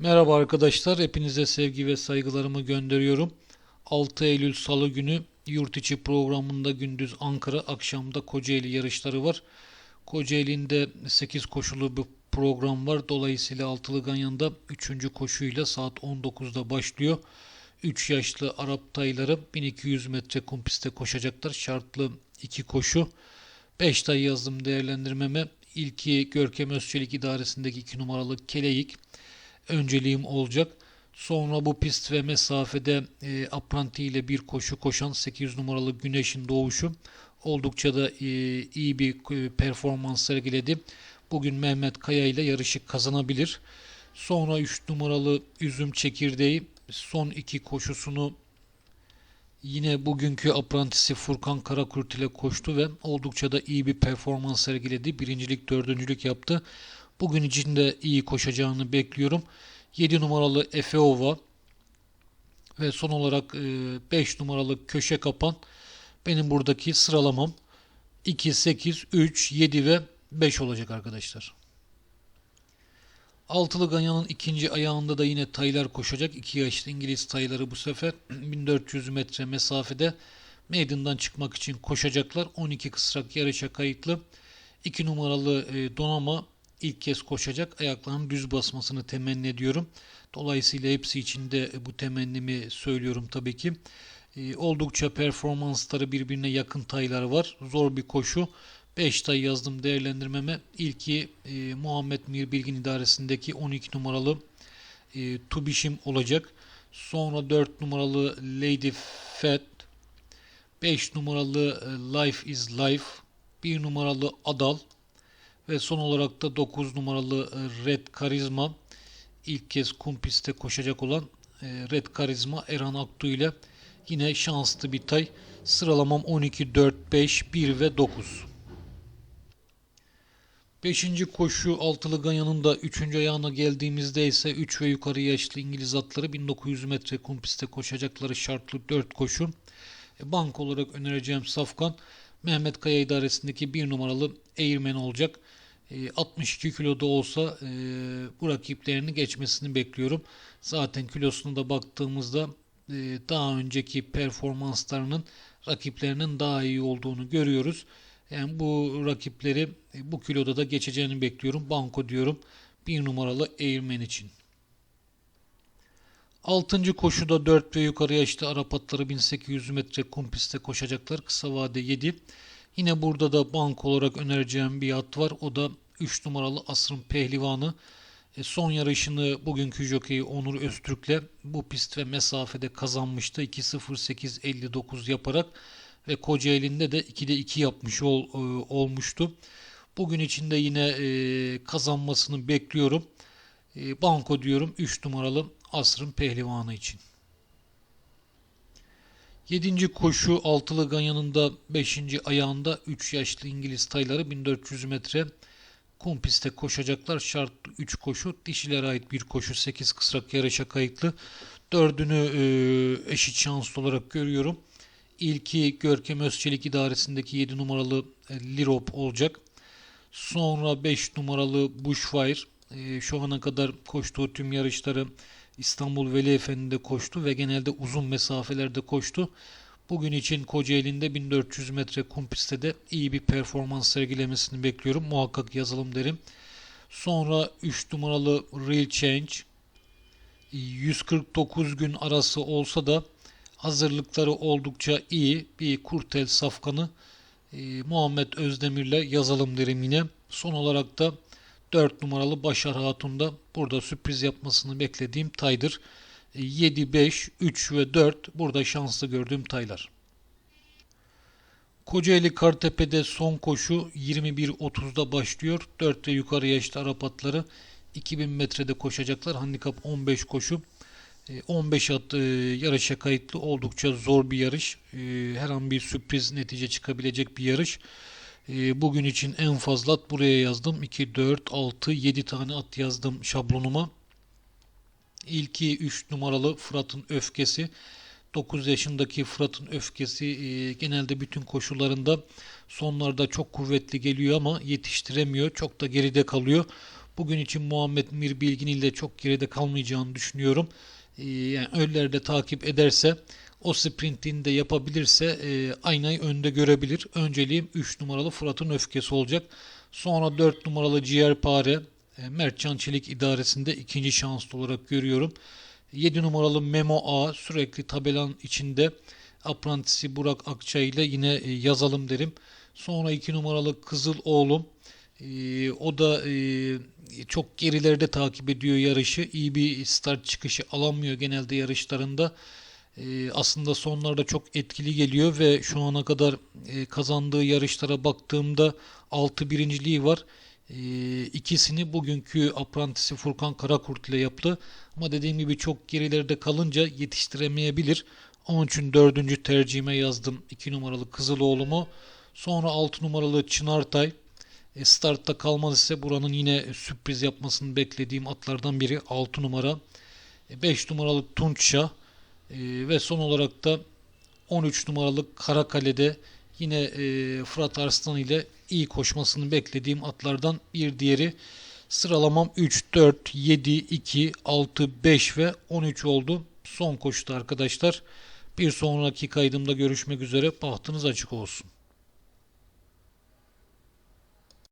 Merhaba arkadaşlar, hepinize sevgi ve saygılarımı gönderiyorum. 6 Eylül Salı günü yurt içi programında gündüz Ankara, akşamda Kocaeli yarışları var. Kocaeli'nde 8 koşulu bir program var. Dolayısıyla Altılı Ganyan'da 3. koşuyla saat 19'da başlıyor. 3 yaşlı Arap tayları 1200 metre kum pistte koşacaklar. Şartlı 2 koşu. 5 tay yazdım değerlendirmeme. İlki Görkem Özçelik idaresindeki 2 numaralı Keleyik önceliğim olacak. Sonra bu pist ve mesafede e, apranti ile bir koşu koşan 800 numaralı Güneş'in doğuşu oldukça da e, iyi bir e, performans sergiledi. Bugün Mehmet Kaya ile yarışı kazanabilir. Sonra 3 numaralı Üzüm Çekirdeği son iki koşusunu yine bugünkü aprantisi Furkan Karakurt ile koştu ve oldukça da iyi bir performans sergiledi. Birincilik, dördüncülük yaptı. Bugün için de iyi koşacağını bekliyorum. 7 numaralı Efeova ve son olarak 5 numaralı Köşe Kapan benim buradaki sıralamam 2, 8, 3, 7 ve 5 olacak arkadaşlar. Altılı Ganyan'ın ikinci ayağında da yine taylar koşacak. 2 yaşlı İngiliz tayları bu sefer 1400 metre mesafede meydandan çıkmak için koşacaklar. 12 kısrak yarışa kayıtlı. 2 numaralı Donama ilk kez koşacak. Ayaklarının düz basmasını temenni ediyorum. Dolayısıyla hepsi için de bu temennimi söylüyorum tabii ki. E, oldukça performansları birbirine yakın taylar var. Zor bir koşu. 5 tay yazdım değerlendirmeme. İlki e, Muhammed Mir Bilgin idaresindeki 12 numaralı e, Tubişim olacak. Sonra 4 numaralı Lady Fat, 5 numaralı e, Life is Life, 1 numaralı Adal, ve son olarak da 9 numaralı e, Red Karizma ilk kez kum pistte koşacak olan e, Red Karizma Erhan Aktu ile yine şanslı bir tay. Sıralamam 12, 4, 5, 1 ve 9. Beşinci koşu altılı ganyanın da üçüncü ayağına geldiğimizde ise 3 ve yukarı yaşlı İngiliz atları 1900 metre kum pistte koşacakları şartlı 4 koşu. E, bank olarak önereceğim Safkan Mehmet Kaya idaresindeki bir numaralı Eğirmen olacak. 62 e, kiloda olsa e, bu rakiplerini geçmesini bekliyorum. Zaten kilosuna da baktığımızda e, daha önceki performanslarının rakiplerinin daha iyi olduğunu görüyoruz. Yani bu rakipleri bu kiloda da geçeceğini bekliyorum. Banko diyorum. Bir numaralı Eğirmen için. Altıncı koşuda 4 ve yukarı yaşlı Arap atları 1800 metre kum pistte koşacaklar. Kısa vade 7. Yine burada da bank olarak önereceğim bir at var. O da 3 numaralı Asrın Pehlivanı. E, son yarışını bugünkü jokeyi Onur Öztürk'le bu pist ve mesafede kazanmıştı. 2.08.59 yaparak ve Kocaeli'nde de 2'de 2 yapmış ol, e, olmuştu. Bugün içinde yine e, kazanmasını bekliyorum. E, banko diyorum 3 numaralı Asrın Pehlivanı için. 7. koşu altılı ganyanında 5. ayağında 3 yaşlı İngiliz tayları 1400 metre kum pistte koşacaklar. Şart 3 koşu. Dişilere ait bir koşu 8 kısrak yarışa kayıtlı. Dördünü e, eşit şanslı olarak görüyorum. İlki Görkem Özçelik idaresindeki 7 numaralı e, Lirop olacak. Sonra 5 numaralı Bushfire. E, şu ana kadar koştuğu tüm yarışları İstanbul Veli Efendi'de koştu ve genelde uzun mesafelerde koştu. Bugün için Kocaeli'nde 1400 metre kum pistte de iyi bir performans sergilemesini bekliyorum. Muhakkak yazalım derim. Sonra 3 numaralı Real Change 149 gün arası olsa da hazırlıkları oldukça iyi. Bir Kurtel Safkan'ı e, Muhammed Özdemir'le yazalım derim yine. Son olarak da 4 numaralı Başar Hatun'da burada sürpriz yapmasını beklediğim taydır. 7, 5, 3 ve 4 burada şanslı gördüğüm taylar. Kocaeli Kartepe'de son koşu 21.30'da başlıyor. 4 ve yukarı yaşlı Arap atları 2000 metrede koşacaklar. Handikap 15 koşu. 15 e, at e, yarışa kayıtlı oldukça zor bir yarış. E, her an bir sürpriz netice çıkabilecek bir yarış. Bugün için en fazla at buraya yazdım. 2, 4, 6, 7 tane at yazdım şablonuma. İlki 3 numaralı Fırat'ın öfkesi. 9 yaşındaki Fırat'ın öfkesi e, genelde bütün koşullarında sonlarda çok kuvvetli geliyor ama yetiştiremiyor. Çok da geride kalıyor. Bugün için Muhammed Mir Bilgin ile çok geride kalmayacağını düşünüyorum. Ee, yani öller de takip ederse o sprintini de yapabilirse e, aynayı önde görebilir. Önceliğim 3 numaralı Fırat'ın öfkesi olacak. Sonra 4 numaralı Ciğerpare e, Mertcan Çelik idaresinde ikinci şanslı olarak görüyorum. 7 numaralı Memo A sürekli tabelan içinde aprantisi Burak Akçay ile yine e, yazalım derim. Sonra 2 numaralı Kızıl Oğlum. E, o da e, çok gerilerde takip ediyor yarışı. İyi bir start çıkışı alamıyor genelde yarışlarında. E, aslında sonlarda çok etkili geliyor ve şu ana kadar e, kazandığı yarışlara baktığımda 6 birinciliği var. E, ikisini bugünkü aprantisi Furkan Karakurt ile yaptı. Ama dediğim gibi çok gerilerde kalınca yetiştiremeyebilir. Onun için dördüncü tercihime yazdım 2 numaralı Kızıloğlu'mu. Sonra 6 numaralı Çınartay. E, startta kalmaz ise buranın yine sürpriz yapmasını beklediğim atlardan biri 6 numara. 5 numaralı Tunçşah. E, ve son olarak da 13 numaralı Karakale'de yine e, Fırat Arslan ile iyi koşmasını beklediğim atlardan bir diğeri. Sıralamam 3, 4, 7, 2, 6, 5 ve 13 oldu. Son koşuda arkadaşlar. Bir sonraki kaydımda görüşmek üzere. Bahtınız açık olsun.